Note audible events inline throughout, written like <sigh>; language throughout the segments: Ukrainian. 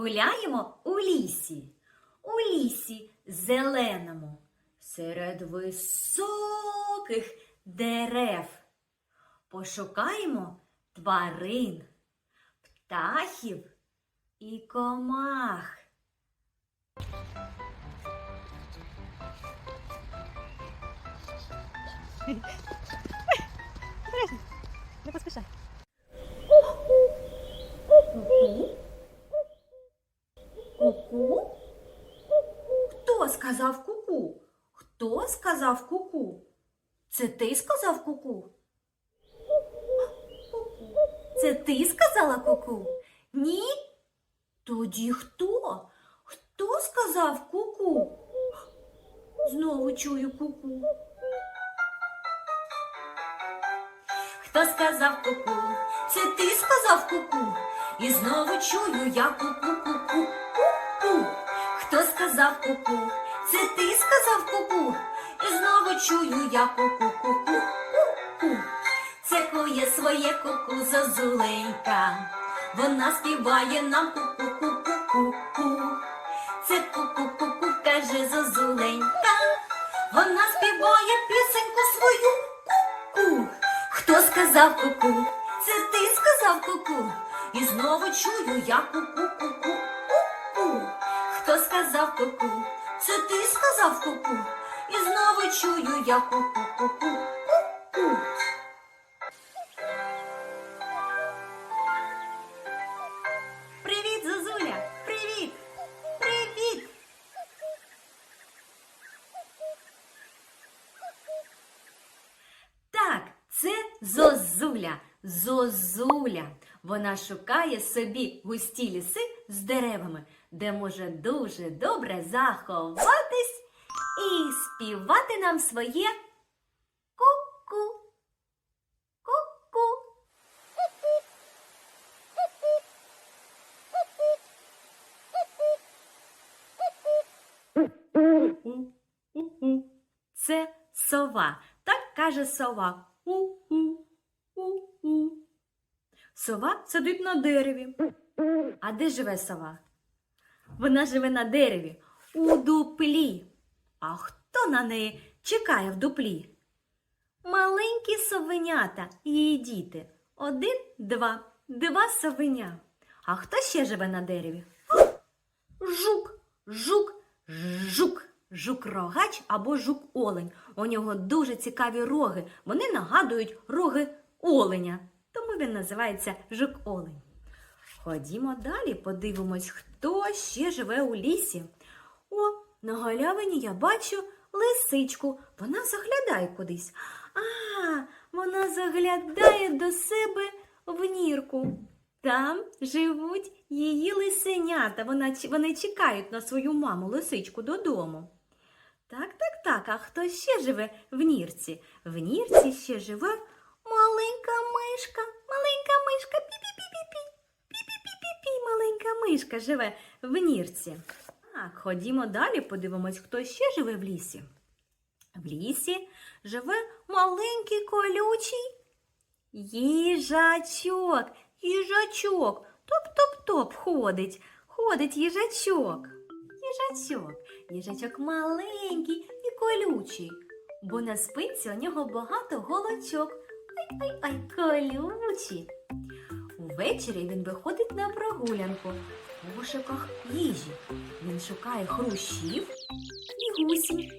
Погуляємо у лісі, у лісі зеленому, серед високих дерев. Пошукаємо тварин, птахів і комах. <laughs> Не поспішай. Ку-ку. Ку-ку? Хто сказав ку-ку? Хто сказав ку-ку? Це ти сказав ку-ку? Це ти сказала ку-ку? Ні? Тоді хто? Хто сказав ку-ку? Знову чую ку-ку. Хто сказав ку-ку? Це ти сказав ку-ку? І знову чую я ку-ку-ку-ку-ку. Хто сказав ку-ку? Це ти сказав ку-ку? І знову чую я ку-ку-ку-ку-ку. Це кує своє ку-ку зозуленька. Вона співає нам ку-ку-ку-ку-ку. Це ку-ку-ку-ку, каже зозуленька. Вона співає пісеньку свою ку-ку. Хто сказав ку-ку? Це ти сказав ку-ку. І знову чую я ку-ку-ку-ку-ку. Хто сказав ку-ку? Це ти сказав ку-ку. І знову чую я ку-ку-ку-ку-ку. Привіт, Зозуля! Привіт! Привіт! Так, це Зозуля. Зозуля. Вона шукає собі густі ліси з деревами, де може дуже добре заховатись і співати нам своє ку-ку. Ку-ку. Це сова. Так каже сова. У-у. У-у. Сова сидить на дереві. А де живе сова? Вона живе на дереві у дуплі. А хто на неї чекає в дуплі? Маленькі совенята, її діти. Один, два, два совеня. А хто ще живе на дереві? Жук, жук, жук. Жук-рогач або жук-олень. У нього дуже цікаві роги. Вони нагадують роги оленя. Тому він називається жук-олень. Ходімо далі, подивимось, хто ще живе у лісі. О, на галявині я бачу лисичку. Вона заглядає кудись. А, вона заглядає до себе в нірку. Там живуть її лисенята. Вона, вони чекають на свою маму лисичку додому. Так, так, так. А хто ще живе в нірці? В нірці ще живе маленька мишка. Маленька мишка. Пі-пі-пі-пі-пі. Маленька мишка живе в нірці. Так, ходімо далі, подивимось, хто ще живе в лісі. В лісі живе маленький колючий їжачок. Їжачок. Топ-топ-топ ходить. Ходить їжачок. Їжачок. Їжачок маленький і колючий, бо на спинці у нього багато голочок. Ай-ай-ай, колючі. Увечері він виходить на прогулянку у пошуках їжі. Він шукає хрущів і гусінь.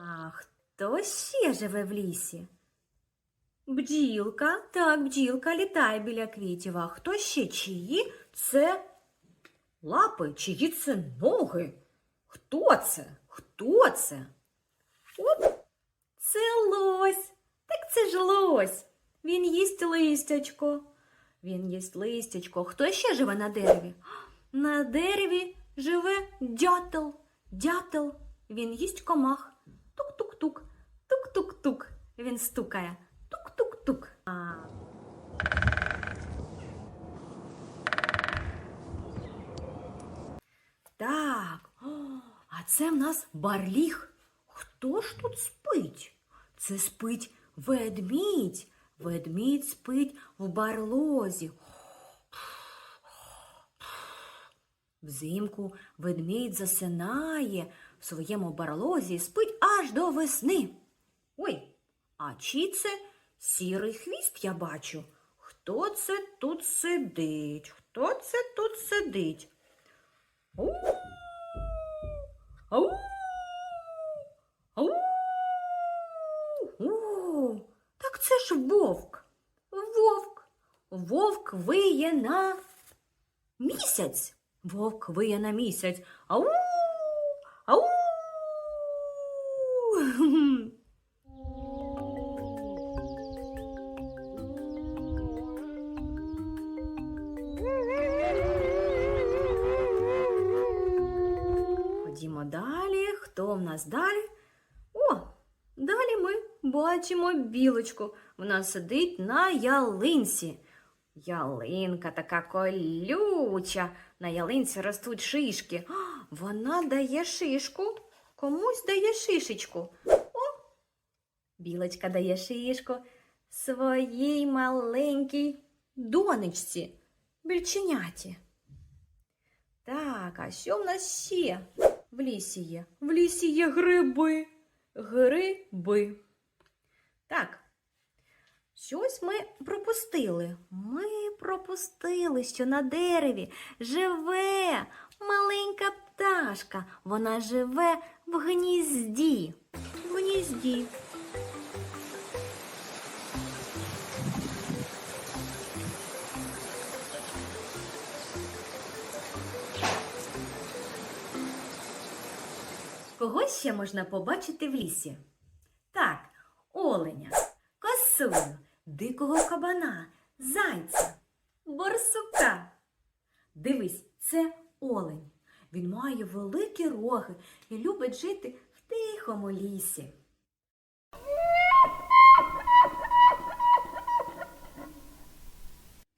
А хто ще живе в лісі? Бджілка. Так, бджілка літає біля квітів. А хто ще чиї? Це лапи, чиї це ноги? Хто це? Хто це? Оп, це лось. Так це ж лось. Він їсть листячко. Він їсть листячко. Хто ще живе на дереві? <gasps> На дереві живе дятел. Дятел. Він їсть комах. Тук-тук-тук. Тук-тук-тук. Він стукає. Тук-тук-тук. Так. <gasps> А це в нас барліг. Хто ж тут спить? Це спить ведмідь. Ведмідь спить в барлозі. Взимку ведмідь засинає в своєму барлозі і спить аж до весни. Ой, а чи це сірий хвіст я бачу? Хто це тут сидить? Хто це тут сидить? Ау! Ау! О, так це ж вовк. Вовк. Вовк виє на місяць. Вовк виє на місяць. Ау! Бачимо білочку. Вона сидить на ялинці. Ялинка така колюча. На ялинці ростуть шишки. Вона дає шишку. Комусь дає шишечку. О! Білочка дає шишку своїй маленькій донечці, більченяті. Так, а що в нас ще в лісі є? В лісі є гриби. Гриби. Так. Щось ми пропустили. Ми пропустили, що на дереві живе маленька пташка. Вона живе в гнізді. В гнізді. Кого ще можна побачити в лісі? Оленя, косулю, дикого кабана, зайця, борсука. Дивись, це олень. Він має великі роги і любить жити в тихому лісі.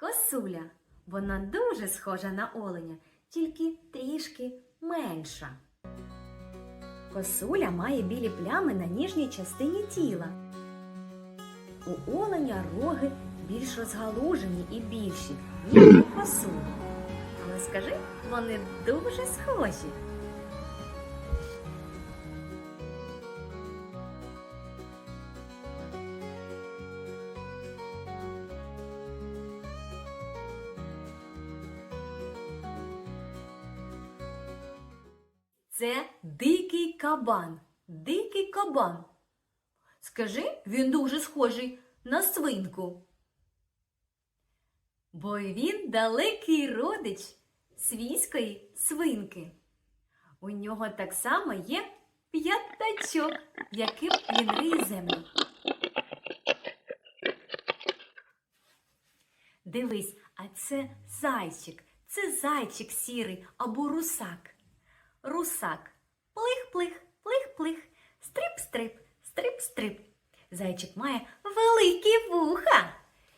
Косуля. Вона дуже схожа на оленя, тільки трішки менша. Косуля має білі плями на ніжній частині тіла. У оленя роги більш розгалужені і більші, ніж у <clears throat> косулі. Але скажи, вони дуже схожі. Це дикий кабан. Дикий кабан. Скажи, він дуже схожий на свинку. Бо він далекий родич свійської свинки. У нього так само є п'ятачок, яким він риє землю. Дивись, а це зайчик, це зайчик сірий або русак. Русак. Плих-плих, плих-плих, стрип-стрип, стрип-стрип. Зайчик має великі вуха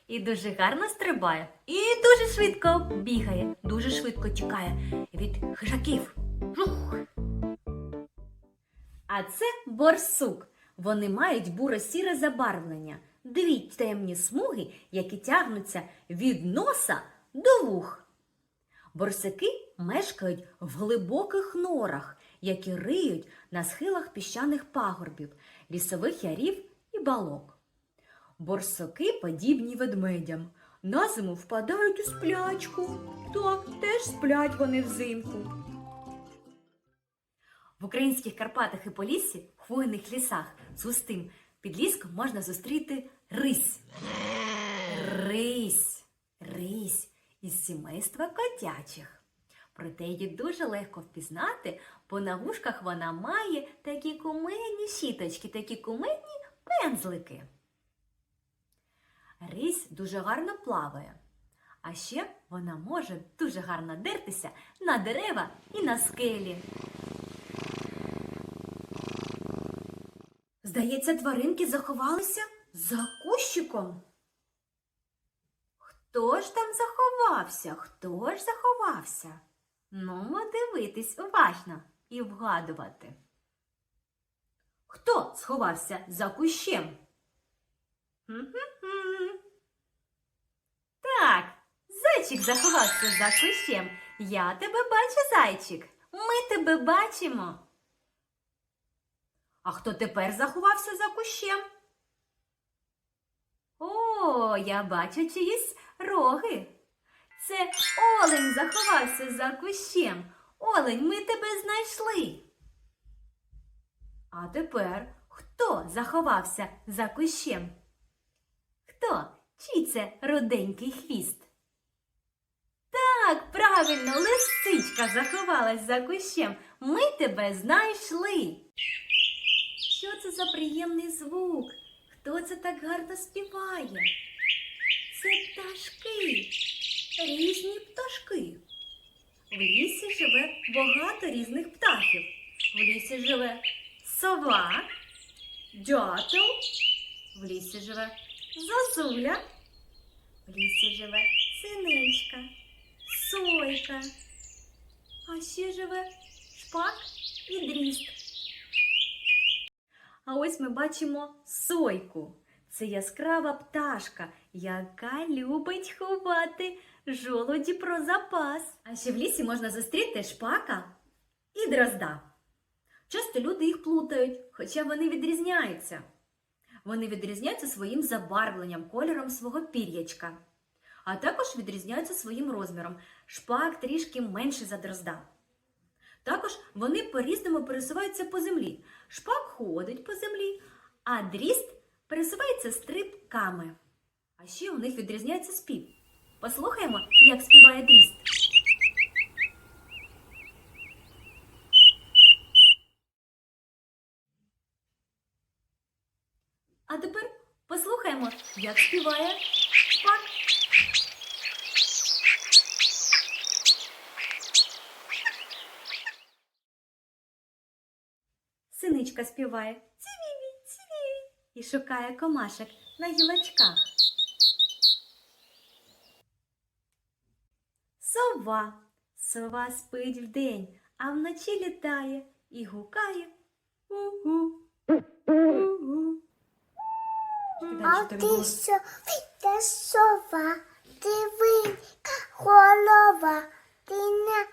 і дуже гарно стрибає, і дуже швидко бігає, дуже швидко тікає від хижаків. Жух. А це борсук. Вони мають буро-сіре забарвлення, дві темні смуги, які тягнуться від носа до вух. Борсики мешкають в глибоких норах, які риють на схилах піщаних пагорбів, лісових ярів і балок. Борсуки подібні ведмедям. На зиму впадають у сплячку. Так, теж сплять вони взимку. В українських Карпатах і Поліссі, в хвойних лісах з густим підліском можна зустріти рись. Рись. Рись із сімейства котячих. Проте її дуже легко впізнати, бо на вушках вона має такі кумедні щіточки, такі кумедні пензлики. Рись дуже гарно плаває. А ще вона може дуже гарно дертися на дерева і на скелі. Здається, тваринки заховалися за кущиком. Хто ж там заховався? Хто ж заховався? Ну, дивитись уважно і вгадувати. Хто сховався за кущем? Так, зайчик заховався за кущем. Я тебе бачу, зайчик. Ми тебе бачимо. А хто тепер заховався за кущем? О, я бачу чиїсь роги. Це олень заховався за кущем. Олень, ми тебе знайшли. А тепер хто заховався за кущем? Хто? Чий це руденький хвіст? Так, правильно, лисичка заховалась за кущем. Ми тебе знайшли. Що це за приємний звук? Хто це так гарно співає? Це пташки, різні пташки. В лісі живе багато різних птахів. В лісі живе сова, дятел, в лісі живе зозуля, в лісі живе синичка, сойка, а ще живе шпак і дріст. А ось ми бачимо сойку. Це яскрава пташка, яка любить ховати жолоді про запас. А ще в лісі можна зустріти шпака і дрозда. Часто люди їх плутають, хоча вони відрізняються. Вони відрізняються своїм забарвленням, кольором свого пір'ячка, а також відрізняються своїм розміром. Шпак трішки менший за дрозда. Також вони по-різному пересуваються по землі. Шпак ходить по землі, а дріст пересувається стрибками. А ще у них відрізняється спів. Послухаємо, як співає дріст. А тепер послухаємо, як співає шпак. Синичка співає цівіві, цівіві і шукає комашок на гілочках. Сова. Сова спить вдень, а вночі літає і гукає. У-гу. У-гу. А ти що? Ти сова, диви, голова, ти на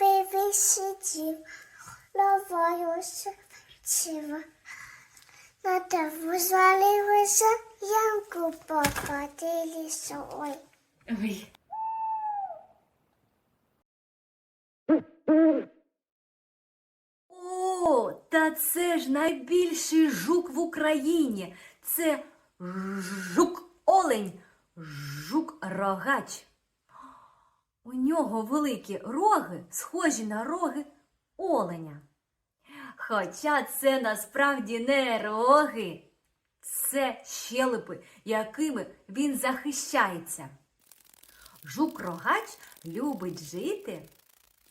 вивісидів, ловою сива. На траву звалилася, ямку покотили сой. Ой. О, та це ж найбільший жук в Україні. Це жук-олень, жук-рогач. У нього великі роги, схожі на роги оленя. Хоча це насправді не роги, це щелепи, якими він захищається. Жук-рогач любить жити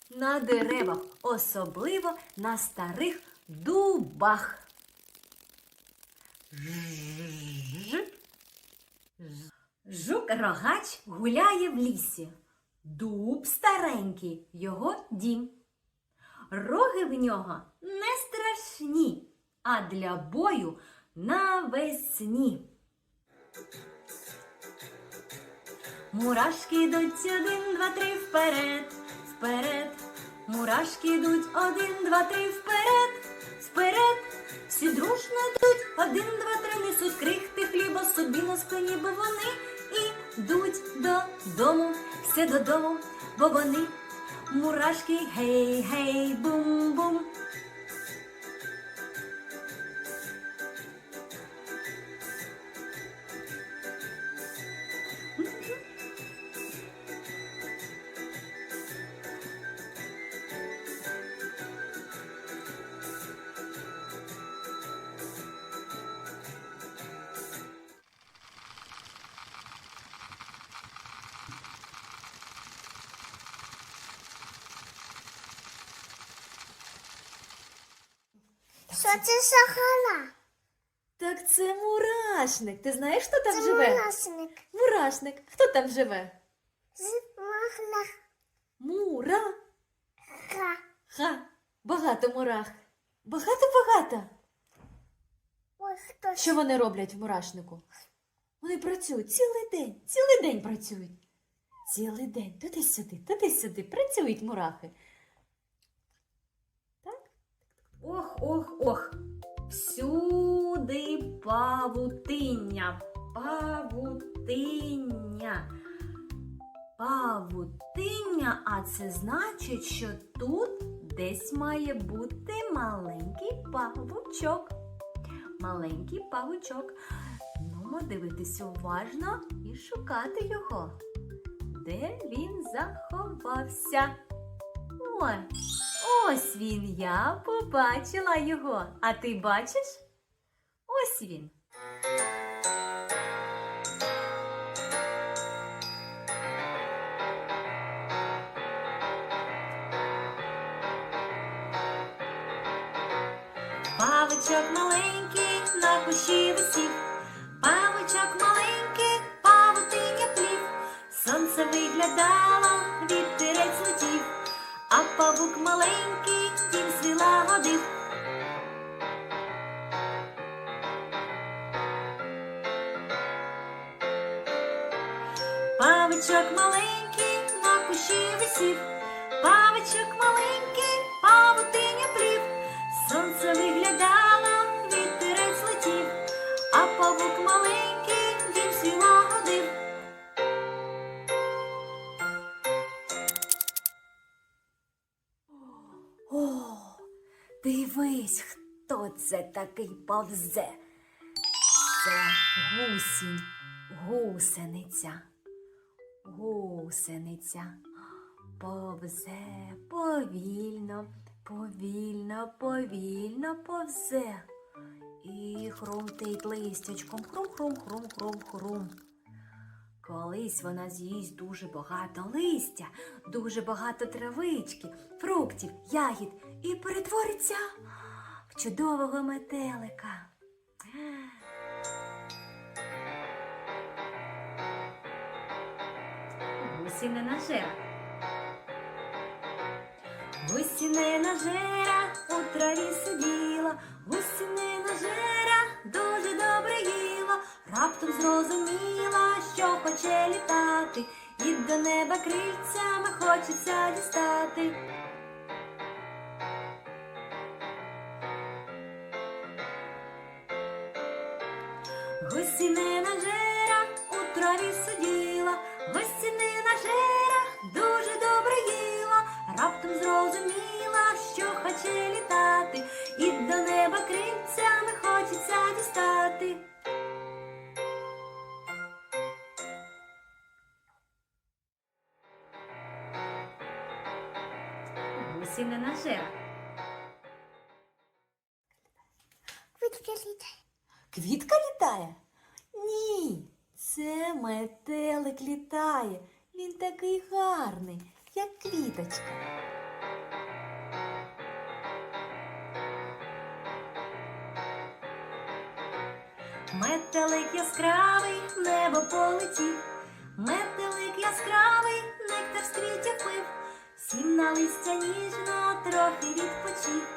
на деревах, особливо на старих дубах. Ж- Ж- Жук-рогач гуляє в лісі. Дуб старенький, його дім. Роги в нього не страшні, а для бою навесні. Мурашки йдуть один, два, три вперед, вперед. Мурашки йдуть один, два, три вперед, вперед. Всі дружно йдуть, один, два, три, несуть крихти хліба собі на спині, бо вони ідуть додому, все додому, бо вони мурашки, гей, гей, бум-бум. Що це за гора? Так це мурашник. Ти знаєш, хто там Це живе? мурашник. Мурашник. Хто там живе? З Мура. ха. Ха. Багато мурах. Багато-багато. Ой, хто Що вони роблять в мурашнику? Вони працюють цілий день, цілий день працюють. Цілий день туди-сюди, туди-сюди працюють мурахи. Ох, ох, ох. Всюди павутиння, павутиння. Павутиння, а це значить, що тут десь має бути маленький павучок. Маленький павучок. Ну, дивитися уважно і шукати його. Де він заховався? Ой, ось він, я побачила його. А ти бачиш? Ось він. Павичок маленький на кущі висів, павичок маленький, павутиня плів, сонце виглядало, а маленький тім свій лагодив. Павичок маленький на кущі висів, павичок маленький, дивись, хто це такий повзе. Це гусінь, гусениця, гусениця. Повзе повільно, повільно, повільно повзе. І хрумтить листячком хрум-хрум-хрум-хрум-хрум. Колись вона з'їсть дуже багато листя, дуже багато травички, фруктів, ягід і перетвориться чудового метелика. Гусінина жера. Гусінина жера у траві сиділа, гусінина жера дуже добре їла, раптом зрозуміла, що хоче літати, і до неба крильцями хочеться дістати. Гусінина жера у траві сиділа, гусінина жера дуже добре їла, раптом зрозуміла, що хоче літати, і до неба крильцями хочеться дістати. Гусінина жера. Квітка літай. Квітка літає? Це метелик літає. Він такий гарний, як квіточка. Метелик яскравий, небо полетів. Метелик яскравий, нектар з пив. Сім на листя ніжно трохи відпочив.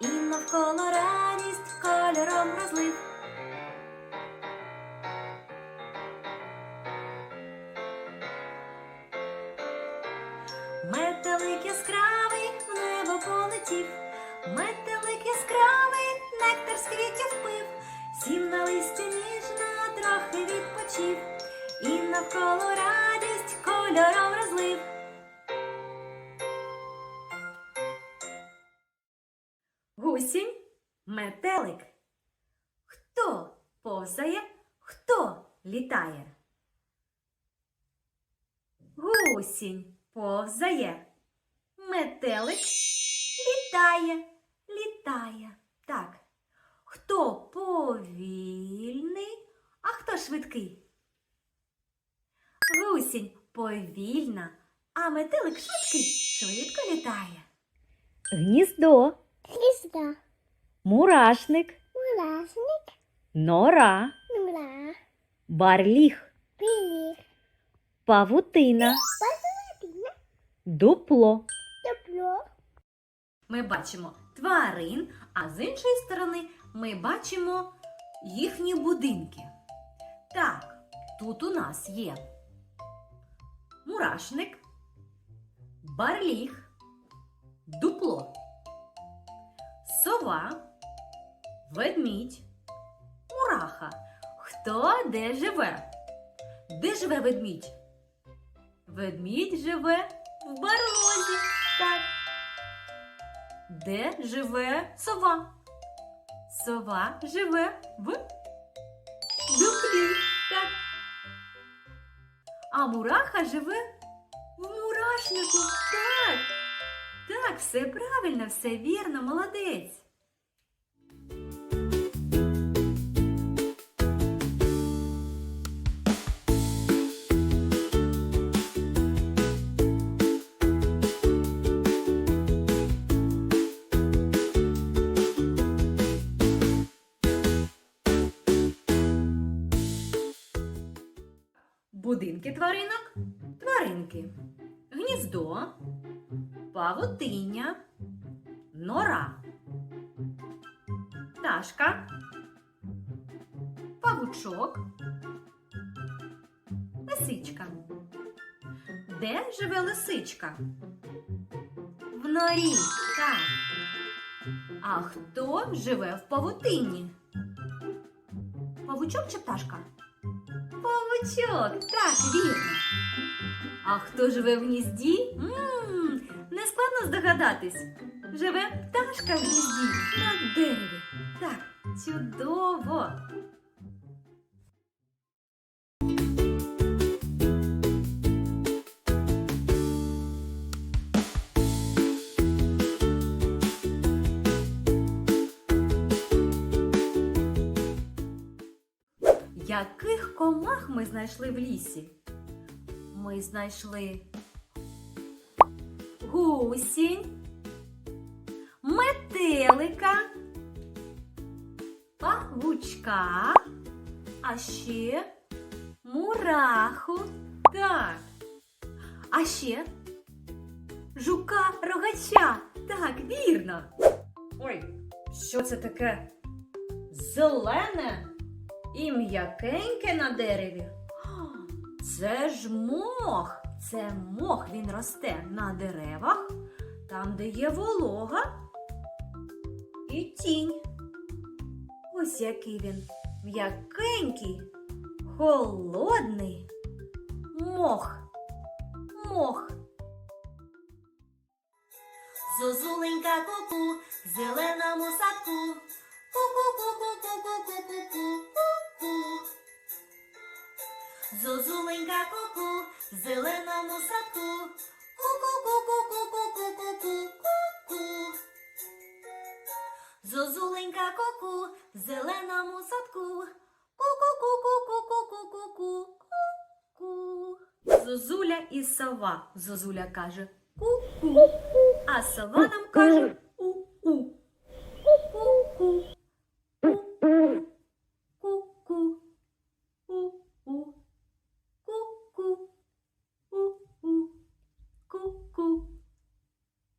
І навколо радість кольором розлив. Навколо радість кольором розлив. Гусінь, метелик. Хто повзає, хто літає? Гусінь повзає. Метелик літає, літає. Так. Хто повільний, а хто швидкий? Гусінь повільна, а метелик швидкий, швидко літає. Гніздо, Хрізда. мурашник, Мурашник. нора, Нура. барліг, Пілік. павутина, Пасоватина. дупло. Тепло. Ми бачимо тварин, а з іншої сторони ми бачимо їхні будинки. Так, тут у нас є мурашник, барліг, дупло, сова, ведмідь, мураха. Хто де живе? Де живе ведмідь? Ведмідь живе в барлозі. Так. Де живе сова? Сова живе в дуплі. А мураха живе в мурашнику. Так. Так, все правильно, все вірно, молодець. Будинки тваринок, тваринки, гніздо, павутиння, нора, пташка, павучок, лисичка. Де живе лисичка? В норі, так. А хто живе в павутинні? Павучок чи пташка? Павучок, так, вірно. А хто живе в гнізді? Мм, не складно здогадатись. Живе пташка в гнізді на дереві. Так, чудово. Комах ми знайшли в лісі? Ми знайшли гусінь, метелика, павучка, а ще мураху. Так. А ще жука рогача. Так, вірно. Ой, що це таке? Зелене? І м'якеньке на дереві. Це ж мох. Це мох він росте на деревах, там, де є волога і тінь. Ось який він м'якенький, холодний мох. Мох. Зозуленька куку в зеленому садку. Ку-ку-ку-ку-ку-ку-ку-ку-ку. Зозуленька куку в зеленому садку. Ку-ку-ку-ку-ку-ку-ку-ку-ку. Зозуленька куку в зеленому садку. Ку-ку-ку-ку-ку-ку-ку-ку. Зозуля і сова. Зозуля каже ку-ку, а сова нам каже у-у. Ку-ку. Ку-ку. Ку-ку. У-у. Ку-ку. У-у. Ку-ку.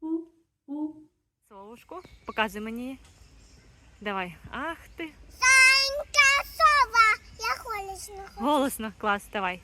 У-у. Совушку, показуй мені. Давай. Ах ти. Санька сова. Я холодно. Голосно, клас, давай.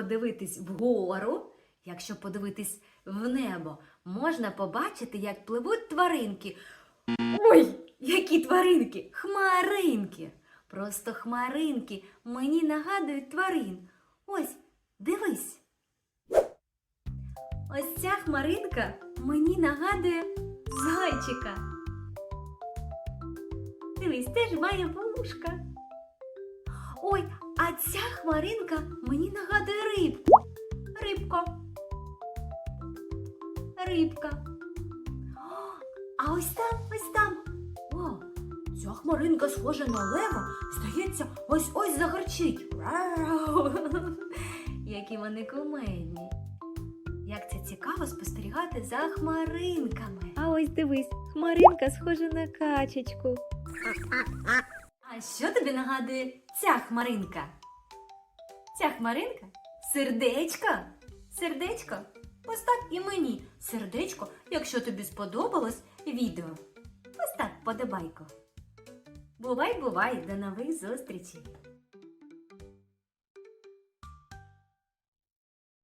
Подивитись вгору, якщо подивитись в небо, можна побачити, як пливуть тваринки. Ой, які тваринки! Хмаринки! Просто хмаринки мені нагадують тварин. Ось, дивись. Ось ця хмаринка мені нагадує зайчика. Дивись, теж має вушка. Ой, а ця хмаринка мені нагадує рибку. Рибко. Рибка. О, а ось там, ось там. О, ця хмаринка схожа на лева. Здається, ось ось загарчить. Рау. <laughs> Які вони кумедні. Як це цікаво спостерігати за хмаринками. А ось дивись, хмаринка схожа на качечку. <laughs> А що тобі нагадує ця хмаринка? Ця хмаринка? Сердечко? Сердечко? Постав і мені сердечко, якщо тобі сподобалось відео. Постав подобайку. Бувай, бувай, до нових зустрічей!